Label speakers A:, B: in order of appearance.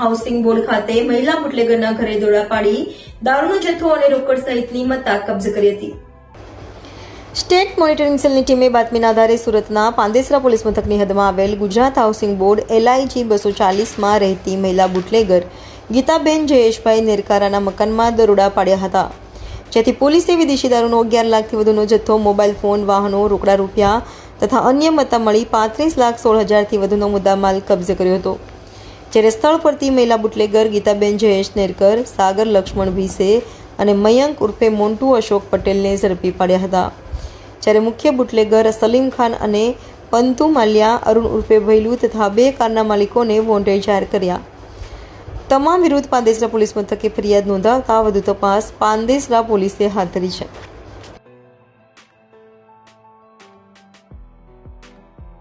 A: Housing board ખાતે મહિલા બુટલેગરના ઘરે દોડા પાડી દારૂનો જથ્થો અને રોકડ સહિતની મત્તા કબજે કરી હતી. સ્ટેટ મોનિટરિંગ સેલની ટીમે બાતમીના આધારે સુરતના પાંદેસરા પોલીસ મથકની હદમાં આવેલ ગુજરાત હાઉસિંગ બોર્ડ એલઆઈજી બસો ચાલીસમાં રહેતી મહિલા બુટલેગર ગીતાબેન જયેશભાઈ નેરકારાના મકાનમાં દરોડા પાડ્યા હતા. જેથી પોલીસે વિદેશી દારૂનો અગિયાર લાખથી વધુનો જથ્થો, મોબાઈલ ફોન, વાહનો, રોકડા રૂપિયા તથા અન્ય મતા મળી પાંત્રીસ લાખ સોળ હજારથી વધુનો મુદ્દામાલ કબજે કર્યો હતો. જ્યારે સ્થળ પરથી મહિલા બુટલેગર ગીતાબેન જયેશ નેરકર, સાગર લક્ષ્મણ ભીસે અને મયંક ઉર્ફે મોન્ટુ અશોક પટેલને ઝડપી પાડ્યા હતા. જ્યારે મુખ્ય બુટલેગર સલીમ ખાન અને પંતુ માલ્યા, અરુણ ઉર્ફે ભૈલુ તથા બે કારના માલિકોને વોન્ટેડ જાહેર કર્યા. તમામ વિરુદ્ધ પાંદેસરા પોલીસ મથકે ફરિયાદ નોંધાવતા વધુ તપાસ પાંદેસરા પોલીસે હાથ ધરી છે.